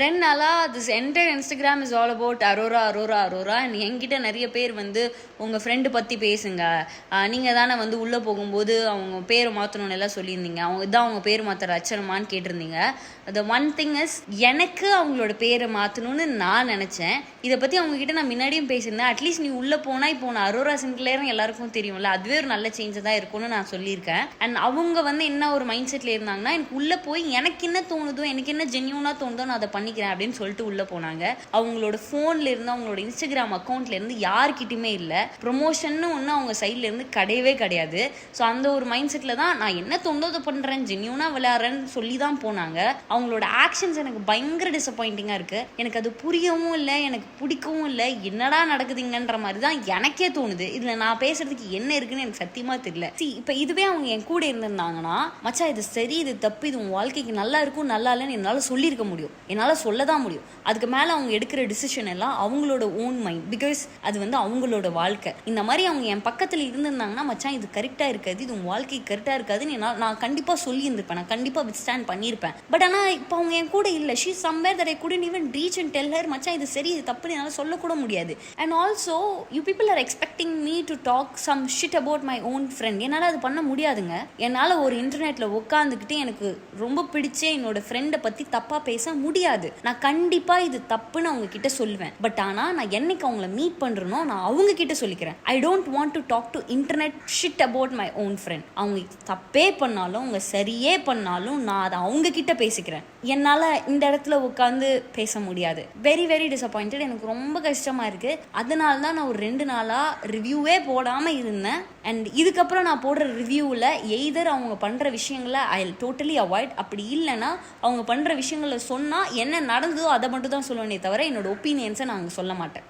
ரெண்டு நாளாக this entire Instagram is all about Aurora Aurora Aurora and என்கிட்ட நிறைய பேர் வந்து உங்கள் ஃப்ரெண்டு பற்றி பேசுங்க. நீங்கள் தானே வந்து உள்ளே போகும்போது அவங்க பேரை மாற்றணும்னு எல்லாம் சொல்லியிருந்தீங்க. அவங்க இதான் அவங்க பேர் மாற்றுற அச்சனமான்னு கேட்டிருந்தீங்க. த ஒன் திங் இஸ் எனக்கு அவங்களோட பேரை மாற்றணும்னு நான் நினச்சேன். இதை பற்றி அவங்கக்கிட்ட நான் முன்னாடியும் பேசியிருந்தேன். அட்லீஸ்ட் நீ உள்ளே போனால் இப்போ நான் அரோரா சிங்கிளேரும் எல்லாருக்கும் தெரியும்ல. அதுவே ஒரு நல்ல சேஞ்சை தான் இருக்கும்னு நான் சொல்லியிருக்கேன். அண்ட் அவங்க வந்து என்ன ஒரு மைண்ட் செட்டில் இருந்தாங்கன்னா எனக்கு உள்ளே போய் எனக்கு என்ன தோணுதோ எனக்கு என்ன ஜென்யூனாக தோணுதோ நான் அதை பண்ணிக்கிறேன் அப்படின்னு சொல்லிட்டு உள்ளே போனாங்க. அவங்களோட ஃபோனில் இருந்து அவங்களோட இன்ஸ்டாகிராம் அக்கௌண்ட்ல இருந்து இல்லை. ப்ரொமோஷன்னு ஒன்று அவங்க சைட்ல இருந்து கிடையவே கிடையாது. ஸோ அந்த ஒரு மைண்ட் செட்டில் தான் நான் என்ன தோணுதோ பண்ணுறேன் ஜென்யூனாக விளையாடுறேன்னு சொல்லி தான் போனாங்க. அவங்களோட ஆக்ஷன்ஸ் எனக்கு பயங்கர டிசப்பாயிண்டிங்காக இருக்குது எனக்கு அது புரியவும் இல்லை எனக்கு பிடிக்கவும் இல்லை என்னடா நடக்குதுங்கன்ற மாதிரி தான் எனக்கே தோணுது. இதில் நான் பேசுறதுக்கு என்ன இருக்குன்னு எனக்கு சத்தியமாக தெரியல. சி இப்போ இதுவே அவங்க என் கூட இருந்திருந்தாங்கன்னா மச்சான் இது சரி இது தப்பு இது உன் வாழ்க்கைக்கு நல்லா இருக்கும் நல்லா இல்லைன்னு என்னால் சொல்லியிருக்க முடியும். என்னால் சொல்ல தான் முடியும். அதுக்கு மேலே அவங்க எடுக்கிற டிசிஷன் எல்லாம் அவங்களோட ஓன் மைண்ட் பிகாஸ் அது வந்து அவங்களோட வாழ்க்கை. இந்த மாதிரி அவங்க என் பக்கத்தில் இருந்திருந்தாங்கன்னா மச்சான் இது கரெக்டாக இருக்காது. இது உன் வாழ்க்கை கரெக்டாக இருக்காதுன்னு என்னால் நான் கண்டிப்பாக சொல்லியிருந்திருப்பேன். நான் கண்டிப்பாக வித் ஸ்டாண்ட் பண்ணியிருப்பேன். பட் ஆனால் இப்போ அவங்க என் கூட இல்லை. She somewhere that I couldn't even reach and tell her மச்சான் இது சரி இது தப்புன்னு என்னால் சொல்லக்கூட முடியாது. And also you people are expecting me to talk some shit about my own friend என்னால் அது பண்ண முடியாதுங்க. என்னால் ஒரு இன்டர்நெட்டில் உட்காந்துக்கிட்டு எனக்கு ரொம்ப பிடிச்ச என்னோட ஃப்ரெண்டை பற்றி தப்பாக பேச முடியாது. நான் கண்டிப்பாக இது தப்புன்னு அவங்க கிட்ட சொல்லுவேன். பட் ஆனால் நான் என்னைக்கு அவங்கள மீட் பண்ணுறனோ நான் அவங்க கிட்ட சொல்லிக்கிறேன். I don't want to talk to internet shit about my own friend அவங்க தப்பே பண்ணாலும் அவங்க சரியே பண்ணாலும் நான் அதை அவங்க கிட்ட பேசிக்கிறேன். என்னால் இந்த இடத்துல உட்காந்து பேச முடியாது. வெரி வெரி டிசப்பாயிண்டட் எனக்கு ரொம்ப கஷ்டமாக இருக்குது அதனால தான் நான் ஒரு ரெண்டு நாளாக ரிவ்யூவே போடாமல் இருந்தேன். அண்ட் இதுக்கப்புறம் நான் போடுற ரிவ்யூவில் எய்தர் அவங்க பண்ணுற விஷயங்களை ஐ டோட்டலி அவாய்ட் அப்படி இல்லைன்னா அவங்க பண்ணுற விஷயங்களை சொன்னால் என்ன நடந்ததோ அதை மட்டும் தான் சொல்லுவேனே தவிர என்னோட ஒப்பீனியன்ஸை நான் அங்கே சொல்ல மாட்டேன்.